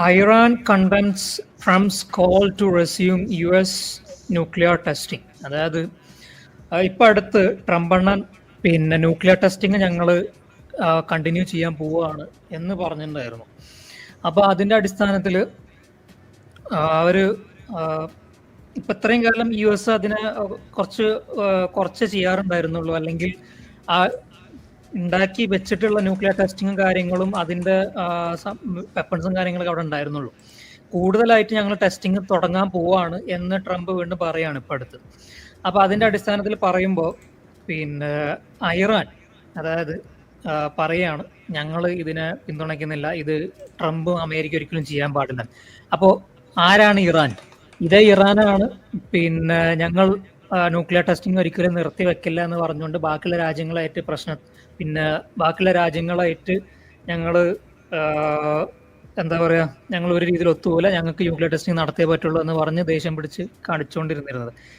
Iran condemns Trump's call to resume US nuclear testing. അതായത് ഇപ്പൊ അടുത്ത് ട്രംപ് അണ്ണൻ പിന്നെ ന്യൂക്ലിയർ ടെസ്റ്റിംഗ് ഞങ്ങൾ കണ്ടിന്യൂ ചെയ്യാൻ പോവുകയാണ് എന്ന് പറഞ്ഞിട്ടുണ്ടായിരുന്നു അപ്പോൾ അതിന്റെ അടിസ്ഥാനത്തിൽ അവർ ഇപ്പൊ ഇത്രയും കാലം യു എസ് അതിനെ കുറച്ച് കുറച്ച് ചെയ്യാറുണ്ടായിരുന്നുള്ളൂ അല്ലെങ്കിൽ ആ ഉണ്ടാക്കി വെച്ചിട്ടുള്ള ന്യൂക്ലിയർ ടെസ്റ്റിങ്ങും കാര്യങ്ങളും അതിന്റെ വെപ്പൺസും കാര്യങ്ങളൊക്കെ അവിടെ ഉണ്ടായിരുന്നുള്ളൂ. കൂടുതലായിട്ട് ഞങ്ങൾ ടെസ്റ്റിംഗ് തുടങ്ങാൻ പോവാണ് എന്ന് ട്രംപ് വീണ്ടും പറയാണ് ഇപ്പൊ അടുത്ത്. അപ്പോൾ അതിന്റെ അടിസ്ഥാനത്തിൽ പറയുമ്പോൾ പിന്നെ ഐറാൻ അതായത് പറയാണ് ഞങ്ങൾ ഇതിനെ പിന്തുണയ്ക്കുന്നില്ല ഇത് ട്രംപും അമേരിക്ക ഒരിക്കലും ചെയ്യാൻ പാടില്ല. അപ്പോൾ ആരാണ് ഇറാൻ? ഇതേ ഇറാനാണ് പിന്നെ ഞങ്ങൾ ന്യൂക്ലിയർ ടെസ്റ്റിംഗ് ഒരിക്കലും നിർത്തി വെക്കില്ല എന്ന് പറഞ്ഞുകൊണ്ട് ബാക്കിയുള്ള രാജ്യങ്ങളായിട്ട് പ്രശ്നം പിന്നെ ബാക്കിയുള്ള രാജ്യങ്ങളായിട്ട് ഞങ്ങൾ എന്താ പറയുക ഞങ്ങൾ ഒരു രീതിയിൽ ഒത്തുപോലെ ഞങ്ങൾക്ക് ന്യൂക്ലിയർ ടെസ്റ്റിംഗ് നടത്തേ പറ്റുള്ളൂ എന്ന് പറഞ്ഞ് ദേഷ്യം പിടിച്ച് കാണിച്ചുകൊണ്ടിരുന്നിരുന്നത്.